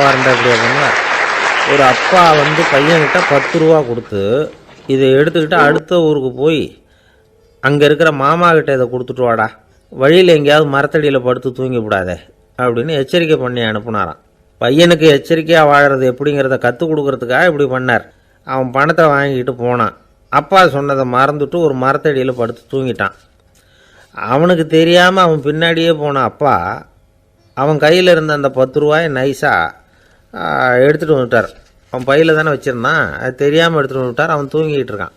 வாரண்டா இப்படியா அப்படின்னா ஒரு அப்பா வந்து பையன்கிட்ட பத்து ரூபா கொடுத்து இதை எடுத்துக்கிட்டு அடுத்த ஊருக்கு போய் அங்கே இருக்கிற மாமா கிட்ட இதை கொடுத்துட்டு வாடா. வழியில் எங்கேயாவது மரத்தடியில் படுத்து தூங்கிவிடாதே அப்படின்னு எச்சரிக்கை பண்ணி அனுப்புனாராம். பையனுக்கு எச்சரிக்கையாக வாழறது எப்படிங்கிறத கற்றுக் கொடுக்கறதுக்காக இப்படி பண்ணார். அவன் பணத்தை வாங்கிட்டு போனான். அப்பா சொன்னதை மறந்துட்டு ஒரு மரத்தடியில் படுத்து தூங்கிட்டான். அவனுக்கு தெரியாமல் அவன் பின்னாடியே போன அப்பா அவன் கையில் இருந்த அந்த பத்து ரூபாயை நைஸாக எடுத்துகிட்டு வந்துட்டார். அவன் பையில் தானே வச்சுருந்தான். அது தெரியாமல் எடுத்துகிட்டு வந்துட்டார். அவன் தூங்கிக்கிட்டு இருக்கான்.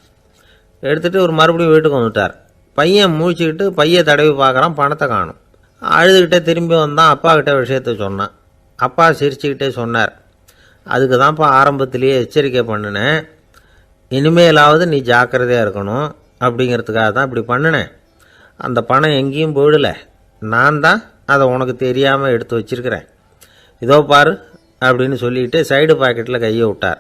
எடுத்துகிட்டு ஒரு மறுபடியும் வீட்டுக்கு வந்துட்டார். பையன் முழிச்சுக்கிட்டு பையன் தடவி பார்க்குறான் பணத்தை காணும். அழுதுகிட்டே திரும்பி வந்தான். அப்பா கிட்ட விஷயத்த சொன்னான். அப்பா சிரிச்சுக்கிட்டே சொன்னார். அதுக்கு தான்ப்பா ஆரம்பத்திலேயே எச்சரிக்கை பண்ணினேன். இனிமேலாவது நீ ஜாக்கிரதையாக இருக்கணும் அப்படிங்கிறதுக்காக தான் இப்படி பண்ணினேன். அந்த பணம் எங்கேயும் போயிடலை. நான் தான் அதை உனக்கு தெரியாமல் எடுத்து வச்சிருக்கிறேன். இதோ பாரு அப்படின்னு சொல்லிட்டு சைடு பாக்கெட்டில் கையை விட்டார்.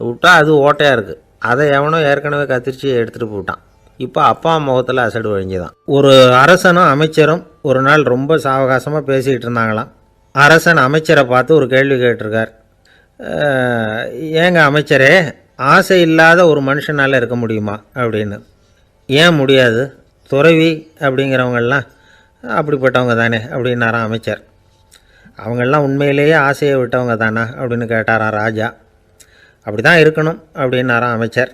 விட்டா அது ஓட்டையாக இருக்குது அதை எவனோ ஏற்கனவே கத்திரிச்சு எடுத்துகிட்டு போட்டான் இப்போ அப்பா முகத்தில் அசடு வழிஞ்சுதான் ஒரு அரசனும் அமைச்சரும் ஒரு நாள் ரொம்ப சாவகாசமாக பேசிக்கிட்டு இருந்தாங்களாம். அரசன் அமைச்சரை பார்த்து ஒரு கேள்வி கேட்டிருக்கார். ஏங்க அமைச்சரே ஆசை இல்லாத ஒரு மனுஷனால் இருக்க முடியுமா? அப்படின்னு. ஏன் முடியாது? துறவி அப்படிங்கிறவங்கெல்லாம் அப்படிப்பட்டவங்க தானே அப்படின்னாராம் அமைச்சர். அவங்கெல்லாம் உண்மையிலேயே ஆசையை விட்டவங்க தானா அப்படின்னு கேட்டாராம் ராஜா. அப்படி தான் இருக்கணும் அப்படின்னாராம் அமைச்சர்.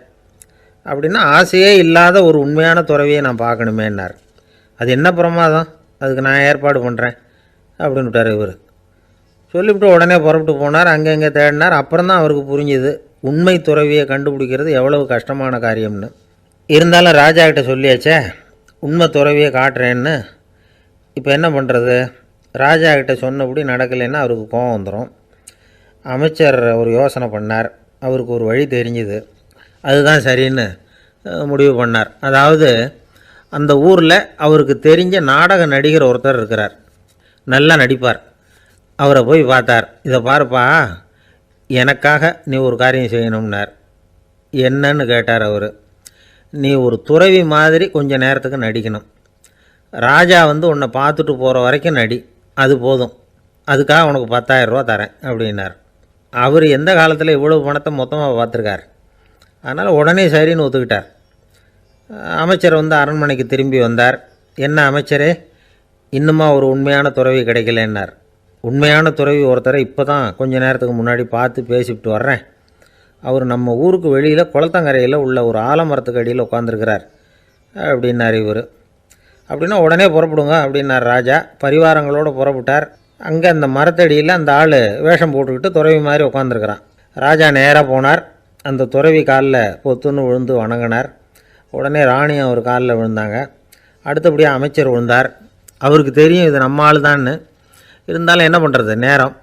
அப்படின்னா ஆசையே இல்லாத ஒரு உண்மையான துறவியை நான் பார்க்கணுமேன்னார். அது என்ன பிரமாதம்? அதுக்கு நான் ஏற்பாடு பண்ணுறேன் அப்படின்னு விட்டார் இவர். சொல்லிவிட்டு உடனே புறப்பட்டு போனார். அங்கே இங்கே தேடினார். அப்புறம் தான் அவருக்கு புரிஞ்சுது உண்மை துறவியை கண்டுபிடிக்கிறது எவ்வளவு கஷ்டமான காரியம்னு. இருந்தாலும் ராஜா கிட்ட சொல்லியாச்சே உண்மை துறவியை காட்டுறேன்னு. இப்போ என்ன பண்ணுறது ராஜா கிட்ட சொன்னபடி நடக்கலைன்னா அவருக்கு கோவம் வந்துடும் அமைச்சர் ஒரு யோசனை பண்ணார். அவருக்கு ஒரு வழி தெரிஞ்சுது. அதுதான் சரின்னு முடிவு பண்ணார். அதாவது அந்த ஊரில் அவருக்கு தெரிஞ்ச நாடக நடிகர் ஒருத்தர் இருக்கிறார். நல்லா நடிப்பார். அவரை போய் பார்த்தார். இதை பாருப்பா எனக்காக நீ ஒரு காரியம் செய்யணும்னார். என்னன்னு கேட்டார் அவர். நீ ஒரு துறவி மாதிரி கொஞ்சம் நேரத்துக்கு நடிக்கணும். ராஜா வந்து உன்னை பார்த்துட்டு போகிற வரைக்கும் நடி. அது போதும். அதுக்காக உனக்கு பத்தாயிரரூவா தரேன் அப்படின்னார். அவர் எந்த காலத்தில் இவ்வளவு பணத்தை மொத்தமாக பார்த்துருக்கார்? அதனால் உடனே சரின்னு ஒத்துக்கிட்டார். அமைச்சர் வந்து அரண்மனைக்கு திரும்பி வந்தார். என்ன அமைச்சரே? இன்னுமா ஒரு உண்மையான துறவி கிடைக்கலன்னார். உண்மையான துறவி ஒருத்தரை இப்போ தான் கொஞ்ச நேரத்துக்கு முன்னாடி பார்த்து பேசிவிட்டு வர்றேன். அவர் நம்ம ஊருக்கு வெளியில் குளத்தங்கரையில் உள்ள ஒரு ஆலமரத்துக்கு அடியில் உட்காந்துருக்கிறார் அப்படின்னார் இவர். அப்படின்னா உடனே புறப்படுங்க அப்படின்னார் ராஜா. பரிவாரங்களோடு புறப்பட்டார். அங்கே அந்த மரத்தடியில் அந்த ஆள் வேஷம் போட்டுக்கிட்டு துறவி மாதிரி உட்காந்துருக்கிறான் ராஜா நேராக போனார். அந்த துறவி காலில் பொத்துன்னு விழுந்து வணங்கினார். உடனே ராணி அவர் காலில் விழுந்தாங்க. அடுத்தபடியாக அமைச்சர் விழுந்தார். அவருக்கு தெரியும் இது நம்ம ஆள் தான்னு. இருந்தாலும் என்ன பண்ணுறது? நேரம்.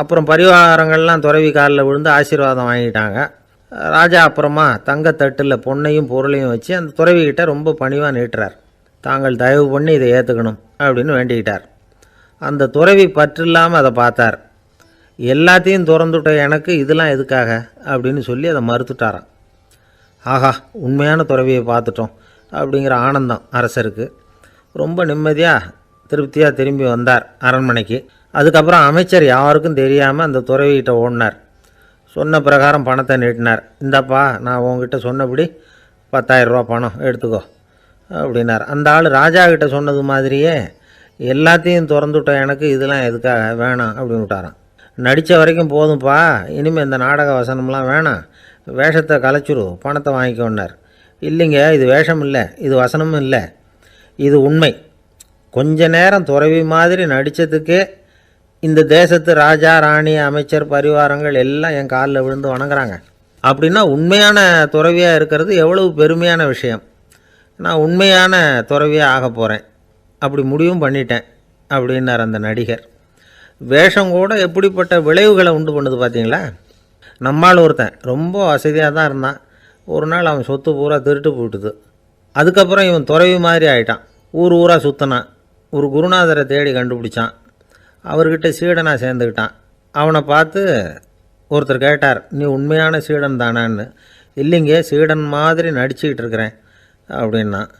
அப்புறம் பரிவாரங்கள்லாம் துறவி காலில் விழுந்து ஆசீர்வாதம் வாங்கிட்டாங்க. ராஜா அப்புறமா தங்கத்தட்டில் பொண்ணையும் பொருளையும் வச்சு அந்த துறவிக்கிட்ட ரொம்ப பணிவாக நீட்டுறார். தாங்கள் தயவு பண்ணி இதை ஏற்றுக்கணும் அப்படின்னு வேண்டிக்கிட்டார். அந்த துறவி பற்றில்லாமல் அதை பார்த்தார். எல்லாத்தையும் திறந்துட்ட எனக்கு இதெல்லாம் எதுக்காக? அப்படின்னு சொல்லி அதை மறுத்துட்டாராம். ஆஹா உண்மையான துறவியை பார்த்துட்டோம் அப்படிங்கிற ஆனந்தம் அரசருக்கு. ரொம்ப நிம்மதியாக திருப்தியாக திரும்பி வந்தார் அரண்மனைக்கு. அதுக்கப்புறம் அமைச்சர் யாருக்கும் தெரியாமல் அந்த துறவிகிட்ட ஓடினார். சொன்ன பிரகாரம் பணத்தை நீட்டினார். இந்தாப்பா நான் உங்ககிட்ட சொன்னபடி 10000 ரூபா பணம் எடுத்துக்கோ. அப்படின்னார். அந்த ஆள் ராஜா கிட்ட சொன்னது மாதிரியே எல்லாத்தையும் திறந்துட்டோம் எனக்கு இதெல்லாம் எதுக்காக? வேணாம் அப்படின்னு விட்டாராம். நடித்த வரைக்கும் போதும்ப்பா இனிமேல் இந்த நாடக வசனம்லாம் வேணாம். வேஷத்தை கலைச்சிரு பணத்தை வாங்கிக்கோன்னார். இல்லைங்க இது வேஷம் இல்லை இது வசனமும் இல்லை. இது உண்மை. கொஞ்ச நேரம் துறவி மாதிரி நடித்ததுக்கே இந்த தேசத்து ராஜா ராணி அமைச்சர் பரிவாரங்கள் எல்லாம் என் காலில் விழுந்து வணங்குறாங்க. அப்படின்னா உண்மையான துறவியாக இருக்கிறது எவ்வளவு பெருமையான விஷயம். நான் உண்மையான துறவியாக ஆக போகிறேன் அப்படி முடிவும் பண்ணிட்டேன் அப்படின்னார் அந்த நடிகர். வேஷம் கூட எப்படிப்பட்ட விளைவுகளை உண்டு பண்ணுது பார்த்தீங்களா? நம்மால் ஒருத்தன் ரொம்ப வசதியாக தான் இருந்தான். ஒரு நாள் அவன் சொத்து பூரா திருட்டு போட்டுது அதுக்கப்புறம் இவன் துறவி மாதிரி ஆயிட்டான். ஊர் ஊராக சுற்றினான் ஒரு குருநாதரை தேடி கண்டுபிடிச்சான். அவர்கிட்ட சீடனாக சேர்ந்துக்கிட்டான். அவனை பார்த்து ஒருத்தர் கேட்டார் நீ உண்மையான சீடன் தானான்னு. இல்லைங்க சீடன் மாதிரி நடிச்சுக்கிட்டு இருக்கிறேன். அப்படின்னா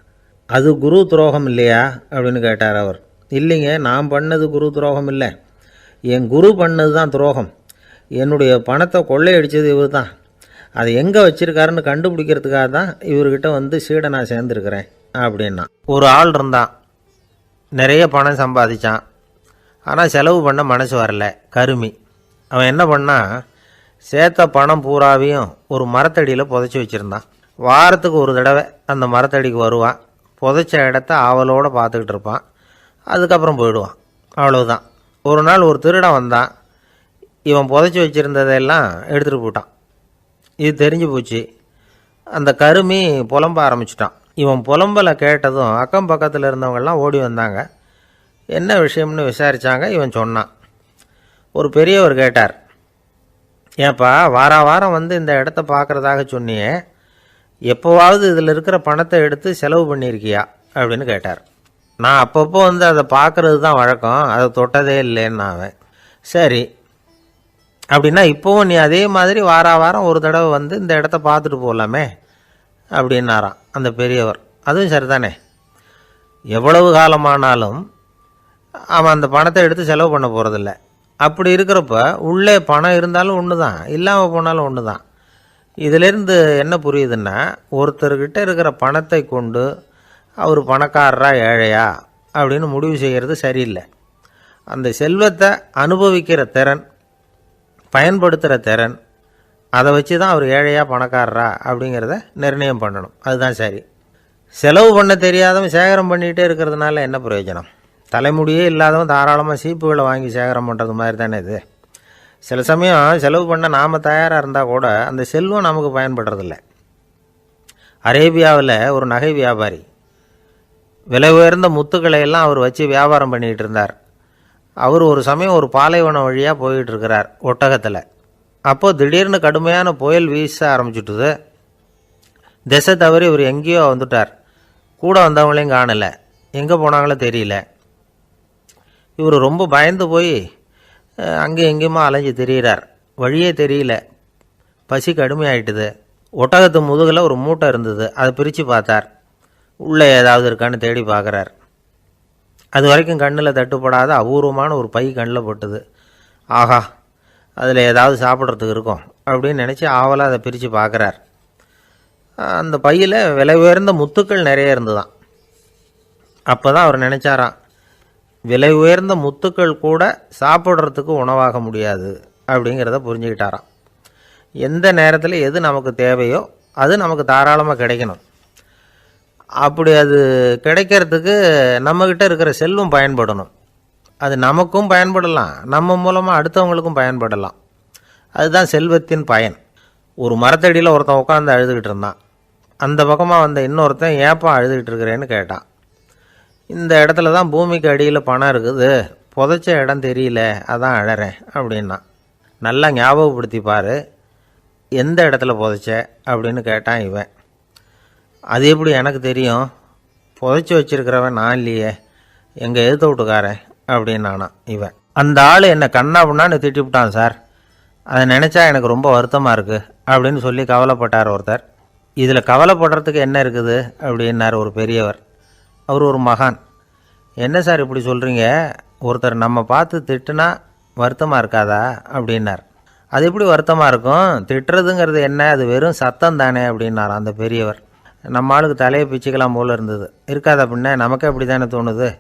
அது குரு துரோகம் இல்லையா? அப்படின்னு கேட்டார் அவர். இல்லைங்க நான் பண்ணது குரு துரோகம் இல்லை. என் குரு பண்ணது தான் துரோகம். என்னுடைய பணத்தை கொள்ளையடிச்சது இவர் தான். அதை எங்கே வச்சிருக்காருன்னு கண்டுபிடிக்கிறதுக்காக தான் இவர்கிட்ட வந்து சீடை நான் சேர்ந்துருக்கிறேன் அப்படின்னா. ஒரு ஆள் இருந்தான் நிறைய பணம் சம்பாதிச்சான். ஆனால் செலவு பண்ண மனசு வரல கருமி. அவன் என்ன பண்ணான் சேர்த்த பணம் பூராவையும் ஒரு மரத்தடியில் புதைச்சி வச்சுருந்தான். வாரத்துக்கு ஒரு தடவை அந்த மரத்தடிக்கு வருவான். புதைச்ச இடத்த ஆவலோடு பார்த்துக்கிட்டு இருப்பான். அதுக்கப்புறம் போயிடுவான். அவ்வளவுதான். ஒரு நாள் ஒரு திருடன் வந்தான். இவன் புதைச்சி வச்சுருந்ததெல்லாம் எடுத்துகிட்டு போயிட்டான். இது தெரிஞ்சு போச்சு. அந்த கருமி புலம்ப ஆரம்பிச்சிட்டான். இவன் புலம்பலை கேட்டதும் அக்கம் பக்கத்தில் இருந்தவங்கெல்லாம் ஓடி வந்தாங்க. என்ன விஷயம்னு விசாரித்தாங்க இவன் சொன்னான். ஒரு பெரியவர் கேட்டார். ஏப்பா வார வாரம் வந்து இந்த இடத்த பார்க்குறதாக சொன்னியே. எப்போவாவது இதில் இருக்கிற பணத்தை எடுத்து செலவு பண்ணியிருக்கியா அப்படின்னு கேட்டார். நான் அப்பப்போ வந்து அதை பார்க்குறது தான் வழக்கம். அதை தொட்டதே இல்லைன்னு அவன் சரி. அப்படின்னா இப்போவும் நீ அதே மாதிரி வார வாரம் ஒரு தடவை வந்து இந்த இடத்த பார்த்துட்டு போகலாமே அப்படின்னாராம் அந்த பெரியவர். அதுவும் சரிதானே. எவ்வளவு காலமானாலும் அவன் அந்த பணத்தை எடுத்து செலவு பண்ண போகிறதில்ல அப்படி இருக்கிறப்ப உள்ளே பணம் இருந்தாலும் ஒன்று தான் இல்லாமல் போனாலும் ஒன்று தான் இதிலேருந்து என்ன புரியுதுன்னா ஒருத்தர்கிட்ட இருக்கிற பணத்தை கொண்டு அவர் பணக்காரரா ஏழையா அப்படின்னு முடிவு செய்கிறது சரியில்லை. அந்த செல்வத்தை அனுபவிக்கிற திறன் பயன்படுத்துகிற திறன் அதை வச்சு தான் அவர் ஏழையா பணக்காரரா அப்படிங்கிறத நிர்ணயம் பண்ணணும். அதுதான் சரி. செலவு பண்ண தெரியாதவன் சேகரம் பண்ணிகிட்டே இருக்கிறதுனால என்ன பிரயோஜனம்? தலைமுடியே இல்லாதவன் தாராளமாக சீப்புகளை வாங்கி சேகரம் பண்ணுறது மாதிரி தானே இது? சில சமயம் செலவு பண்ண நாம் தயாராக இருந்தால் கூட அந்த செல்வம் நமக்கு பயன்படுறதில்ல. அரேபியாவில் ஒரு நகை வியாபாரி விலை உயர்ந்த முத்துக்களை எல்லாம் அவர் வச்சு வியாபாரம் பண்ணிகிட்டு இருந்தார். அவர் ஒரு சமயம் ஒரு பாலைவனம் வழியாக போயிட்டுருக்கிறார் ஒட்டகத்தில். அப்போது திடீர்னு கடுமையான புயல் வீச ஆரம்பிச்சுட்டுது. திசை தவறி இவர் எங்கேயோ வந்துட்டார். கூட வந்தவங்களையும் காணலை. எங்கே போனாங்களோ தெரியல. இவர் ரொம்ப பயந்து போய் அங்கே எங்கேயுமா அலைஞ்சு திரியிறார். வழியே தெரியல. பசி கடுமையாயிட்டுது. ஒட்டகத்து முதுகில் ஒரு மூட்டை இருந்தது. அதை பிரித்து பார்த்தார். உள்ளே ஏதாவது இருக்கான்னு தேடி பார்க்குறார். அது வரைக்கும் கண்ணில் தட்டுப்படாத அபூர்வமான ஒரு பை கண்ணில் போட்டது. ஆஹா அதில் ஏதாவது சாப்பிட்றதுக்கு இருக்கும் அப்படின்னு நினச்சி ஆவலாக அதை பிரித்து பார்க்குறார். அந்த பையில் விலை உயர்ந்த முத்துக்கள் நிறைய இருந்துதான் அப்போ தான் அவர் நினச்சாராம் விலை உயர்ந்த முத்துக்கள் கூட சாப்பிட்றதுக்கு உணவாக முடியாது அப்படிங்கிறத புரிஞ்சுக்கிட்டாராம். எந்த நேரத்தில் எது நமக்கு தேவையோ அது நமக்கு தாராளமாக கிடைக்கணும். அப்படி அது கிடைக்கிறதுக்கு நம்மக்கிட்ட இருக்கிற செல்வம் பயன்படணும். அது நமக்கும் பயன்படலாம். நம்ம மூலமாக அடுத்தவங்களுக்கும் பயன்படலாம். அதுதான் செல்வத்தின் பயன். ஒரு மரத்தடியில் ஒருத்தன் உட்காந்து அழுதுகிட்டு இருந்தான். அந்த பக்கமாக வந்த இன்னொருத்தன் ஏப்பா அழுதுகிட்டு இருக்கிறேன்னு கேட்டான். இந்த இடத்துல தான் பூமிக்கு அடியில் பணம் இருக்குது. புதைச்ச இடம் தெரியல அதான் அழறேன் அப்படின்னா. நல்லா ஞாபகப்படுத்தி பாரு. எந்த இடத்துல புதைச்ச அப்படின்னு கேட்டான் இவன். அது எப்படி எனக்கு தெரியும்? புதைச்சி வச்சிருக்கிறவன் நான் இல்லையே எங்கள் எதிர்த்த வீட்டுக்காரன் அப்படின்னானா இவன். அந்த ஆள் என்னை கண்ணா பண்ணான்னு திட்டிவிட்டான் சார். அதை நினச்சா எனக்கு ரொம்ப வருத்தமாக இருக்குது அப்படின்னு சொல்லி கவலைப்பட்டார் ஒருத்தர். இதில் கவலைப்படுறதுக்கு என்ன இருக்குது? அப்படின்னார் ஒரு பெரியவர். அவர் ஒரு மகான். என்ன சார் இப்படி சொல்கிறீங்க ஒருத்தர் நம்ம பார்த்து திட்டுனா வருத்தமாக இருக்காதா? அப்படின்னார். அது எப்படி வருத்தமாக இருக்கும்? திட்டுறதுங்கிறது என்ன? அது வெறும் சத்தம் தானே? அப்படின்னார் அந்த பெரியவர். நம்ம ஆளுக்கு தலையை பிச்சுக்கலாம் போல் இருந்தது. இருக்காத அப்படின்னா நமக்கே அப்படி தானே தோணுது?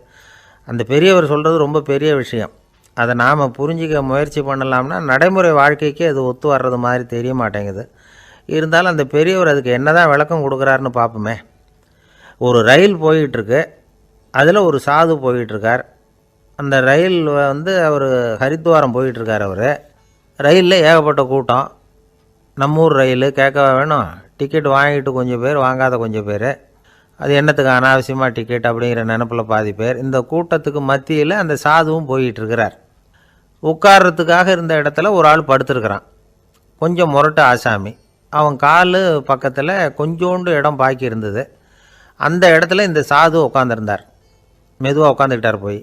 அந்த பெரியவர் சொல்கிறது ரொம்ப பெரிய விஷயம். அதை நாம் புரிஞ்சிக்க முயற்சி பண்ணலாம்னா நடைமுறை வாழ்க்கைக்கு அது ஒத்து வர்றது மாதிரி தெரிய மாட்டேங்குது. இருந்தாலும் அந்த பெரியவர் அதுக்கு என்னதான் விளக்கம் கொடுக்குறாருன்னு பார்ப்போமே. ஒரு ரயில் போயிட்டுருக்கு. அதில் ஒரு சாது போயிட்டுருக்கார். அந்த ரயில் வந்து அவர் ஹரித்வாரம் போயிட்டுருக்கார் அவர். ரயிலில் ஏகப்பட்ட கூட்டம். நம்ம ஊர் ரயில் கேட்க வேணும்? டிக்கெட் வாங்கிட்டு கொஞ்சம் பேர் வாங்காத கொஞ்சம் பேர். அது என்னத்துக்கு அனாவசியமாக டிக்கெட் அப்படிங்கிற நினப்பில் பாதி பேர். இந்த கூட்டத்துக்கு மத்தியில் அந்த சாதுவும் போயிட்டுருக்கிறார். உட்கார்றதுக்காக இருந்த இடத்துல ஒரு ஆள் படுத்துருக்குறான். கொஞ்சம் முரட்டு ஆசாமி. அவன் கால் பக்கத்தில் கொஞ்சோண்டு இடம் பாக்கி இருந்தது. அந்த இடத்துல இந்த சாது உட்காந்துருந்தார் மெதுவாக உட்காந்துக்கிட்டார் போய்.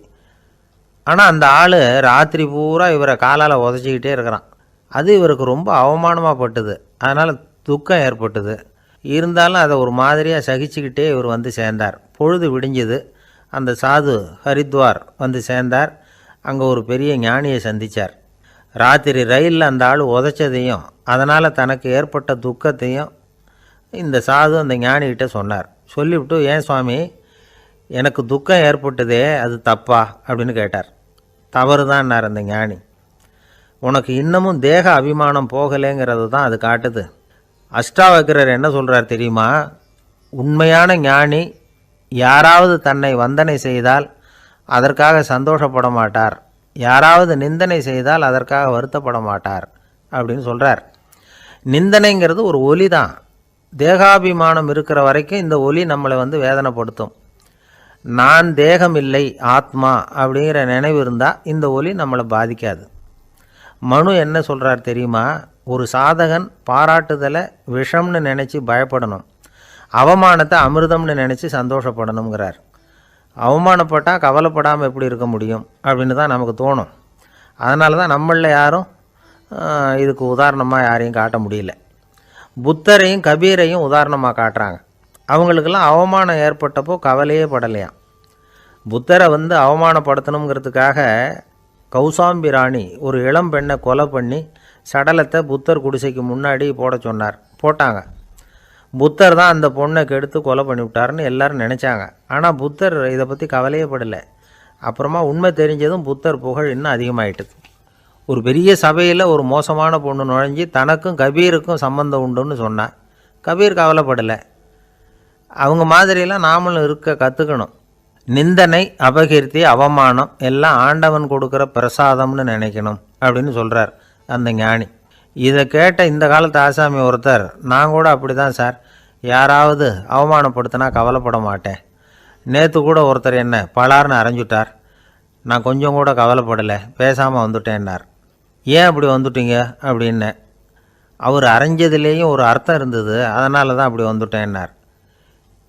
ஆனால் அந்த ஆள் ராத்திரி பூரா இவரை காலால் உதச்சிக்கிட்டே இருக்கிறான். அது இவருக்கு ரொம்ப அவமானமாக பட்டுது. அதனால் துக்கம் ஏற்பட்டது. இருந்தாலும் அதை ஒரு மாதிரியாக சகிச்சுக்கிட்டே இவர் வந்து சேர்ந்தார். பொழுது விடிஞ்சது. அந்த சாது ஹரித்வார் வந்து சேர்ந்தார். அங்கே ஒரு பெரிய ஞானியை சந்தித்தார் ராத்திரி ரயிலில் அந்த ஆள் உதைச்சதையும் அதனால் தனக்கு ஏற்பட்ட துக்கத்தையும் இந்த சாது அந்த ஞானிகிட்ட சொன்னார். சொல்லிவிட்டு ஏன் சுவாமி எனக்கு துக்கம் ஏற்பட்டதே அது தப்பா? அப்படின்னு கேட்டார். தவறு தான்னார் அந்த ஞானி. உனக்கு இன்னமும் தேக அபிமானம் போகலைங்கிறது தான் அது காட்டுது. அஷ்டாவக்கிரர் என்ன சொல்கிறார் தெரியுமா? உண்மையான ஞானி யாராவது தன்னை வந்தனை செய்தால் அதற்காக சந்தோஷப்பட மாட்டார். யாராவது நிந்தனை செய்தால் அதற்காக வருத்தப்பட மாட்டார். அப்படின்னு சொல்கிறார் நிந்தனைங்கிறது ஒரு ஒலி தான். தேகாபிமானம் இருக்கிற வரைக்கும் இந்த ஒலி நம்மளை வந்து வேதனைப்படுத்தும். நான் தேகம் இல்லை ஆத்மா அப்படிங்கிற நினைவு இருந்தால் இந்த ஒலி நம்மளை பாதிக்காது. மனு என்ன சொல்கிறார் தெரியுமா? ஒரு சாதகன் பாராட்டுதலை விஷம்னு நினச்சி பயப்படணும். அவமானத்தை அமிர்தம்னு நினச்சி சந்தோஷப்படணுங்கிறார் அவமானப்பட்டால் கவலைப்படாமல் எப்படி இருக்க முடியும் அப்படின்னு தான் நமக்கு தோணும். அதனால தான் நம்மளில் யாரும் இதுக்கு உதாரணமாக யாரையும் காட்ட முடியல. புத்தரையும் கபீரையும் உதாரணமாக காட்டுறாங்க. அவங்களுக்கெல்லாம் அவமானம் ஏற்பட்டப்போ கவலையே படலையாம் புத்தரை வந்து அவமானப்படுத்தணுங்கிறதுக்காக கௌசாம்பி ராணி ஒரு இளம் பெண்ணை கொலை பண்ணி சடலத்தை புத்தர் குடிசைக்கு முன்னாடி போட சொன்னார். போட்டாங்க. புத்தர் தான் அந்த பொண்ணை கெடுத்து கொலை பண்ணி விட்டாருன்னு எல்லாரும் நினச்சாங்க. ஆனால் புத்தர் இதை பற்றி கவலையே படலை. அப்புறமா உண்மை தெரிஞ்சதும் புத்தர் புகழ் இன்னும் அதிகமாயிட்டுது. ஒரு பெரிய சபையில் ஒரு மோசமான பொண்ணு நுழைஞ்சி தனக்கும் கபீருக்கும் சம்பந்தம் உண்டுன்னு சொன்னான் கபீர் கவலைப்படலை. அவங்க மாதிரியெல்லாம் நாமளும் இருக்க கற்றுக்கணும் நிந்தனை அபகீர்த்தி அவமானம் எல்லாம் ஆண்டவன் கொடுக்குற பிரசாதம்னு நினைக்கணும் அப்படின்னு சொல்கிறார் அந்த ஞானி. இதை கேட்ட இந்த காலத்து ஆசாமி ஒருத்தர் நான் கூட அப்படி தான் சார். யாராவது அவமானப்படுத்தினா கவலைப்பட மாட்டேன். நேற்று கூட ஒருத்தர் என்ன பலார்னு அரைஞ்சுட்டார். நான் கொஞ்சம் கூட கவலைப்படலை. பேசாமல் வந்துட்டேன்னார். ஏன் அப்படி வந்துட்டீங்க? அப்படின்னேன் அவர் அரைஞ்சதுலேயும் ஒரு அர்த்தம் இருந்தது. அதனால தான் அப்படி வந்துட்டேன்னார்.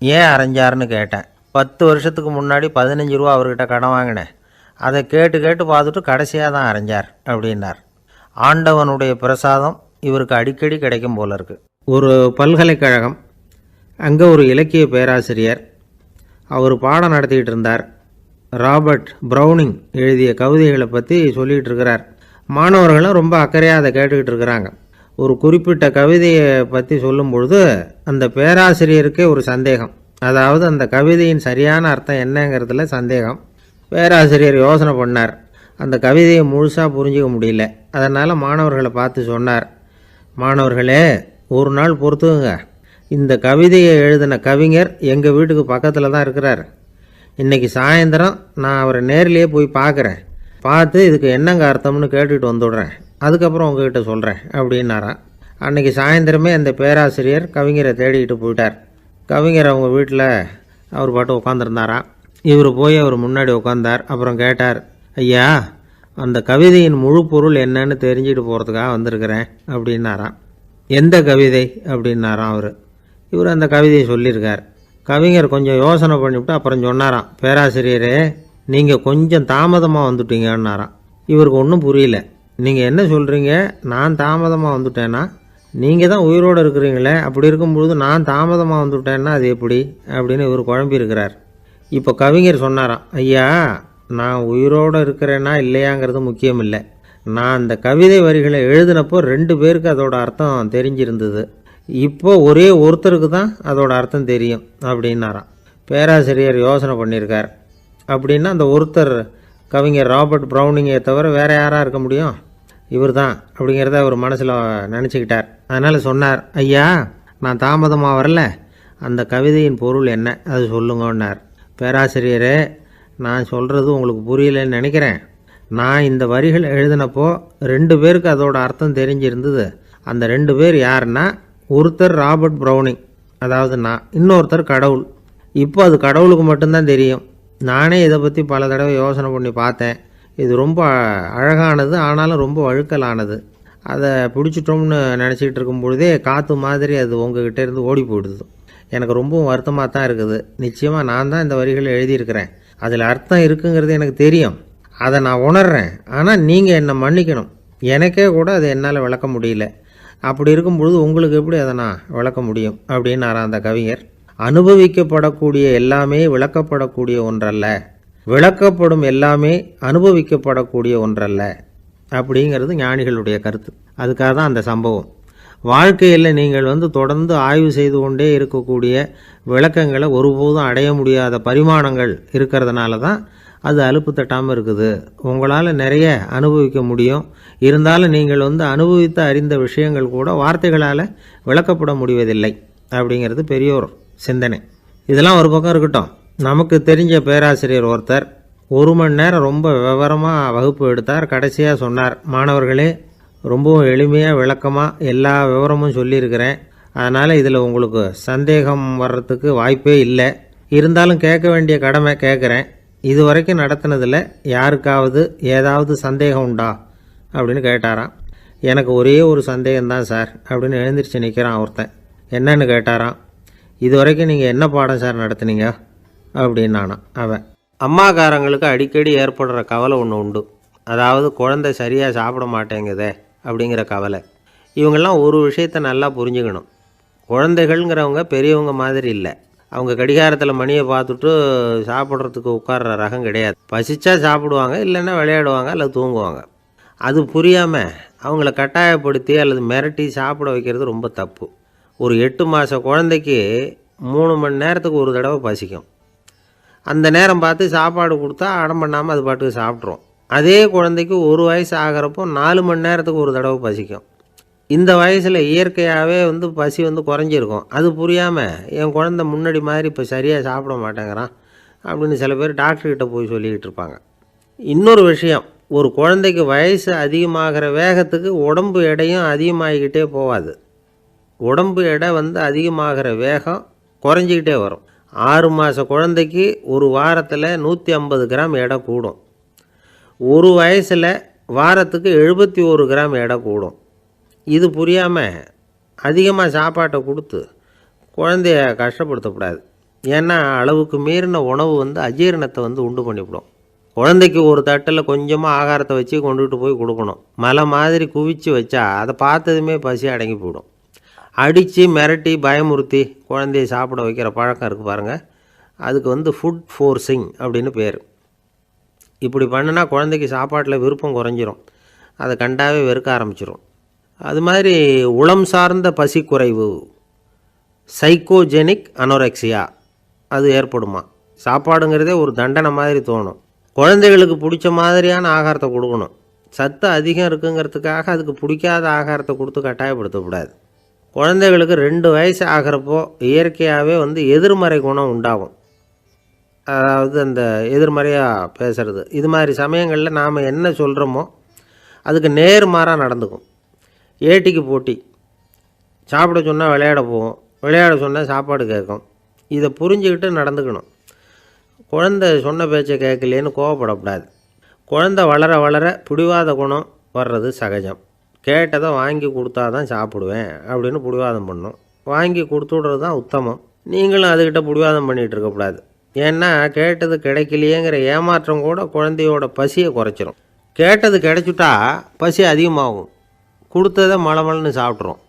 ஏன் அரைஞ்சாருன்னு கேட்டேன். பத்து வருஷத்துக்கு முன்னாடி பதினஞ்சு ரூபா அவர்கிட்ட கடன் வாங்கினேன். அதை கேட்டு கேட்டு பார்த்துட்டு கடைசியாக தான் அரைஞ்சார் அப்படின்னார். ஆண்டவனுடைய பிரசாதம் இவருக்கு அடிக்கடி கிடைக்கும் போல இருக்கு. ஒரு பல்கலைக்கழகம் அங்கே ஒரு இலக்கிய பேராசிரியர் அவர் பாடம் நடத்திக்கிட்டு இருந்தார். ராபர்ட் ப்ரௌனிங் எழுதிய கவிதைகளை பற்றி சொல்லிகிட்டு இருக்கிறார். மாணவர்களும் ரொம்ப அக்கறையாக அதை கேட்டுக்கிட்டு இருக்கிறாங்க. ஒரு குறிப்பிட்ட கவிதையை பற்றி சொல்லும் பொழுது அந்த பேராசிரியருக்கே ஒரு சந்தேகம். அதாவது அந்த கவிதையின் சரியான அர்த்தம் என்னங்கிறதுல சந்தேகம். பேராசிரியர் யோசனை பண்ணார். அந்த கவிதையை முழுசாக புரிஞ்சிக்க முடியல. அதனால் மாணவர்களை பார்த்து சொன்னார். மாணவர்களே ஒரு நாள் பொறுத்துக்குங்க. இந்த கவிதையை எழுதின கவிஞர் எங்கள் வீட்டுக்கு பக்கத்தில் தான் இருக்கிறார். இன்றைக்கி சாயந்தரம் நான் அவரை நேரிலேயே போய் பார்க்குறேன். பார்த்து இதுக்கு என்னங்க அர்த்தம்னு கேட்டுட்டு வந்துடுறேன். அதுக்கப்புறம் உங்ககிட்ட சொல்கிறேன் அப்படின்னாராம் அன்னைக்கு சாயந்தரமே அந்த பேராசிரியர் கவிஞரை தேடிக்கிட்டு போயிட்டார். கவிஞர் அவங்க வீட்டில் அவர் பாட்டு உட்காந்துருந்தாராம் இவர் போய் அவர் முன்னாடி உட்காந்தார் அப்புறம் கேட்டார் ஐயா அந்த கவிதையின் முழு பொருள் என்னன்னு தெரிஞ்சுட்டு போகிறதுக்காக வந்திருக்கிறேன் அப்படின்னாராம் எந்த கவிதை? அப்படின்னாராம் அவர். இவர் அந்த கவிதையை சொல்லியிருக்கார். கவிஞர் கொஞ்சம் யோசனை பண்ணிவிட்டு அப்புறம் சொன்னாராம் பேராசிரியரே நீங்கள் கொஞ்சம் தாமதமாக வந்துட்டீங்கன்னாராம் இவருக்கு ஒன்றும் புரியல. நீங்கள் என்ன சொல்கிறீங்க நான் தாமதமாக வந்துட்டேன்னா நீங்கள் தான் உயிரோடு இருக்கிறீங்களே. அப்படி இருக்கும்பொழுது நான் தாமதமாக வந்துட்டேன்னா அது எப்படி? அப்படின்னு இவர் குழம்பி இருக்கிறார். இப்போ கவிஞர் சொன்னாராம் ஐயா நான் உயிரோடு இருக்கிறேனா இல்லையாங்கிறது முக்கியம் இல்லை நான் அந்த கவிதை வரிகளை எழுதினப்போ ரெண்டு பேருக்கு அதோட அர்த்தம் தெரிஞ்சிருந்தது. இப்போ ஒரே ஒருத்தருக்கு தான் அதோட அர்த்தம் தெரியும் அப்படின்னாராம் பேராசிரியர் யோசனை பண்ணியிருக்கார். அப்படின்னா அந்த ஒருத்தர் கவிஞர் ராபர்ட் ப்ரௌனிங்கை தவிர வேறு யாராக இருக்க முடியும்? இவர் தான் அப்படிங்கிறத அவர் மனசில் நினச்சிக்கிட்டார். அதனால் சொன்னார் ஐயா நான் தாமதமாக வரல. அந்த கவிதையின் பொருள் என்ன? அது சொல்லுங்கன்னார். பேராசிரியரே நான் சொல்கிறது உங்களுக்கு புரியலன்னு நினைக்கிறேன். நான் இந்த வரிகள் எழுதினப்போ ரெண்டு பேருக்கு அதோட அர்த்தம் தெரிஞ்சிருந்தது. அந்த ரெண்டு பேர் யாருன்னா ஒருத்தர் ராபர்ட் ப்ரௌனிங் அதாவது நான் இன்னொருத்தர் கடவுள். இப்போ அது கடவுளுக்கு மட்டும்தான் தெரியும். நானே இதை பற்றி பல தடவை யோசனை பண்ணி பார்த்தேன். இது ரொம்ப அழகானது ஆனாலும் ரொம்ப வழுக்கலானது. அதை பிடிச்சிட்டோம்னு நினச்சிக்கிட்டு இருக்கும் பொழுதே காற்று மாதிரி அது உங்ககிட்ட இருந்து ஓடி போயிடுது. எனக்கு ரொம்பவும் வருத்தமாக தான் இருக்குது. நிச்சயமாக நான் தான் இந்த வரிகளை எழுதியிருக்கிறேன். அதில் அர்த்தம் இருக்குங்கிறது எனக்கு தெரியும். அதை நான் உணர்றேன். ஆனால் நீங்கள் என்னை மன்னிக்கணும். எனக்கே கூட அதை என்னால் விளக்க முடியல. அப்படி இருக்கும் பொழுது உங்களுக்கு எப்படி அதை நான் விளக்க முடியும்? அப்படின்னாரா அந்த கவிஞர் அனுபவிக்கப்படக்கூடிய எல்லாமே விளக்கப்படக்கூடிய ஒன்றல்ல. விளக்கப்படும் எல்லாமே அனுபவிக்கப்படக்கூடிய ஒன்றல்ல. அப்படிங்கிறது ஞானிகளுடைய கருத்து. அதுக்காக தான் அந்த சம்பவம். வாழ்க்கையில் நீங்கள் வந்து தொடர்ந்து ஆய்வு செய்து கொண்டே இருக்கக்கூடிய விளக்கங்களை ஒருபோதும் அடைய முடியாத பரிமாணங்கள் இருக்கிறதுனால தான் அது அலுப்பு தட்டாமல் இருக்குது. உங்களால் நிறைய அனுபவிக்க முடியும். இருந்தாலும் நீங்கள் வந்து அனுபவித்து அறிந்த விஷயங்கள் கூட வார்த்தைகளால் விளக்கப்பட முடிவதில்லை. அப்படிங்கிறது பெரியோர் சிந்தனை. இதெல்லாம் ஒரு பக்கம் இருக்கட்டும். நமக்கு தெரிஞ்ச பேராசிரியர் ஒருத்தர் ஒரு மணி நேரம் ரொம்ப விவரமாக வகுப்பு எடுத்தார் கடைசியாக சொன்னார் மாணவர்களே ரொம்பவும் எளிமையாக விளக்கமாக எல்லா விவரமும் சொல்லியிருக்கிறேன். அதனால் இதில் உங்களுக்கு சந்தேகம் வர்றதுக்கு வாய்ப்பே இல்லை. இருந்தாலும் கேட்க வேண்டிய கடமை கேட்குறேன். இது வரைக்கும் நடத்தினதில் யாருக்காவது ஏதாவது சந்தேகம் உண்டா? அப்படின்னு கேட்டாராம். எனக்கு ஒரே ஒரு சந்தேகம்தான் சார் அப்படின்னு எழுந்திரிச்சு நிற்கிறான் ஒருத்தன். என்னன்னு? கேட்டாராம். இது வரைக்கும் நீங்கள் என்ன பாடம் சார் நடத்துனீங்க? அப்படின்னானா அவன். அம்மாக்காரங்களுக்கு அடிக்கடி ஏற்படுற கவலை ஒன்று உண்டு. அதாவது குழந்தை சரியாக சாப்பிட மாட்டேங்குதே அப்படிங்கிற கவலை. இவங்கெல்லாம் ஒரு விஷயத்த நல்லா புரிஞ்சுக்கணும். குழந்தைகள்ங்கிறவங்க பெரியவங்க மாதிரி இல்லை. அவங்க கடிகாரத்தில் மணியை பார்த்துட்டு சாப்பிட்றதுக்கு உட்கார்ற ரகம் கிடையாது. பசிச்சா சாப்பிடுவாங்க இல்லைன்னா விளையாடுவாங்க அல்லது தூங்குவாங்க. அது புரியாமல் அவங்கள கட்டாயப்படுத்தி அல்லது மிரட்டி சாப்பிட வைக்கிறது ரொம்ப தப்பு. ஒரு எட்டு மாத குழந்தைக்கு மூணு மணி நேரத்துக்கு ஒரு தடவை பசிக்கும். அந்த நேரம் பார்த்து சாப்பாடு கொடுத்தா அடம் பண்ணாமல் அது பாட்டுக்கு சாப்பிட்ரும் அதே குழந்தைக்கு ஒரு வயசு ஆகிறப்போ நாலு மணி நேரத்துக்கு ஒரு தடவை பசிக்கும். இந்த வயசில் இயற்கையாகவே வந்து பசி வந்து குறைஞ்சிருக்கும். அது புரியாமல் என் குழந்த முன்னாடி மாதிரி இப்போ சரியாக சாப்பிட மாட்டேங்கிறான் அப்படின்னு சில பேர் டாக்டர்கிட்ட போய் சொல்லிக்கிட்டு இருப்பாங்க. இன்னொரு விஷயம் ஒரு குழந்தைக்கு வயசு அதிகமாகிற வேகத்துக்கு உடம்பு எடையும் அதிகமாகிக்கிட்டே போகாது. உடம்பு எடை வந்து அதிகமாகிற வேகம் குறைஞ்சிக்கிட்டே வரும். ஆறு மாத குழந்தைக்கு ஒரு வாரத்தில் நூற்றி ஐம்பது கிராம் எடை கூடும். ஒரு வயசில் வாரத்துக்கு எழுபத்தி ஒரு கிராம் எடை கூடும். இது புரியாமல் அதிகமாக சாப்பாட்டை கொடுத்து குழந்தைய கஷ்டப்படுத்தக்கூடாது. ஏன்னா அளவுக்கு மீறின உணவு வந்து அஜீரணத்தை வந்து உண்டு பண்ணிவிடும். குழந்தைக்கு ஒரு தட்டில் கொஞ்சமாக ஆகாரத்தை வச்சு கொண்டுகிட்டு போய் கொடுக்கணும். மலை மாதிரி குவிச்சு வச்சா அதை பார்த்ததுமே பசி அடங்கி போயிடும். அடித்து மிரட்டி பயமுறுத்தி குழந்தைய சாப்பிட வைக்கிற பழக்கம் இருக்குது பாருங்கள் அதுக்கு வந்து ஃபுட் ஃபோர்ஸிங் அப்படின்னு பேர். இப்படி பண்ணுனா குழந்தைக்கு சாப்பாட்டில் விருப்பம் குறைஞ்சிரும். அதை கண்டாவே வெறுக்க ஆரம்பிச்சிடும் அது மாதிரி உளம் சார்ந்த பசி குறைவு சைக்கோஜெனிக் அனோரெக்சியா அது ஏற்படுமா? சாப்பாடுங்கிறதே ஒரு தண்டனை மாதிரி தோணும். குழந்தைகளுக்கு பிடிச்ச மாதிரியான ஆகாரத்தை கொடுக்கணும். சத்து அதிகம் இருக்குங்கிறதுக்காக அதுக்கு பிடிக்காத ஆகாரத்தை கொடுத்து கட்டாயப்படுத்தக்கூடாது. குழந்தைகளுக்கு ரெண்டு வயசு ஆகிறப்போ இயற்கையாகவே வந்து எதிர்மறை குணம் உண்டாகும். அதாவது அந்த எதிர்மறையாக பேசுகிறது இது மாதிரி சமயங்களில் நாம் என்ன சொல்கிறோமோ அதுக்கு நேர்மாறாக நடந்துக்கும். ஏட்டிக்கு போட்டி. சாப்பிட சொன்னால் விளையாட போவோம். விளையாட சொன்னால் சாப்பாடு கேட்கும். இதை புரிஞ்சுக்கிட்டு நடந்துக்கணும். குழந்தை சொன்ன பேச்சை கேட்கலேன்னு கோவப்படக்கூடாது. குழந்தை வளர வளர பிடிவாத குணம் வர்றது சகஜம். கேட்டதை வாங்கி கொடுத்தா தான் சாப்பிடுவேன் அப்படின்னு பிடிவாதம் பண்ணும். வாங்கி கொடுத்து விட்றது தான் உத்தமம். நீங்களும் அதுக்கிட்ட பிடிவாதம் பண்ணிகிட்டு இருக்கக்கூடாது ஏன்னா கேட்டது கிடைக்கலையேங்கிற ஏமாற்றம் கூட குழந்தையோட பசியை குறைச்சிரும். கேட்டது கிடைச்சிட்டா பசி அதிகமாகும். கொடுத்ததை மலமலன்னு சாப்பிட்றோம்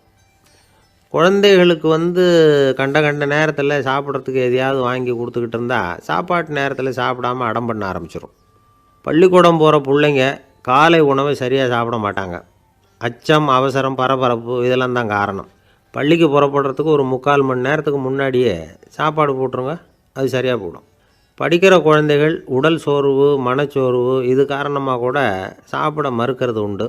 குழந்தைகளுக்கு வந்து கண்ட கண்ட நேரத்தில் சாப்பிட்றதுக்கு எதையாவது வாங்கி கொடுத்துக்கிட்டு இருந்தால் சாப்பாட்டு நேரத்தில் சாப்பிடாம அடம் பண்ண ஆரம்பிச்சிடும் பள்ளிக்கூடம் போகிற பிள்ளைங்க காலை உணவை சரியாக சாப்பிட மாட்டாங்க. அச்சம் அவசரம் பரபரப்பு இதெல்லாம் தான் காரணம். பள்ளிக்கு புறப்படுறதுக்கு ஒரு முக்கால் மணி நேரத்துக்கு முன்னாடியே சாப்பாடு போட்டுருங்க அது சரியாக போடும் படிக்கிற குழந்தைகள் உடல் சோர்வு மனச்சோர்வு இது காரணமாக கூட சாப்பிட மறுக்கிறது உண்டு.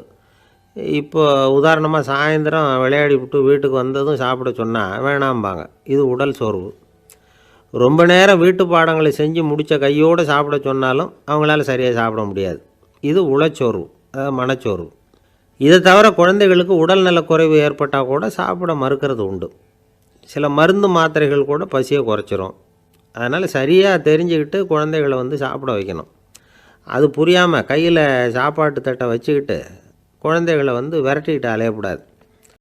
இப்போ உதாரணமாக சாயந்தரம் விளையாடி விட்டு வீட்டுக்கு வந்ததும் சாப்பிட சொன்னால் வேணாம்பாங்க இது உடல் சோர்வு. ரொம்ப நேரம் வீட்டு பாடங்களை செஞ்சு முடித்த கையோடு சாப்பிட சொன்னாலும் அவங்களால சரியாக சாப்பிட முடியாது. இது உளச்சோர்வு அதாவது மனச்சோர்வு. இதை தவிர குழந்தைகளுக்கு உடல் நலக்குறைவு ஏற்பட்டால் கூட சாப்பிட மறுக்கிறது உண்டு. சில மருந்து மாத்திரைகள் கூட பசியை குறைச்சிரும். அதனால் சரியாக தெரிஞ்சுக்கிட்டு குழந்தைகளை வந்து சாப்பிட வைக்கணும். அது புரியாமல் கையில் சாப்பாட்டு தட்டை வச்சுக்கிட்டு குழந்தைகளை வந்து விரட்டிக்கிட்டு அலையக்கூடாது.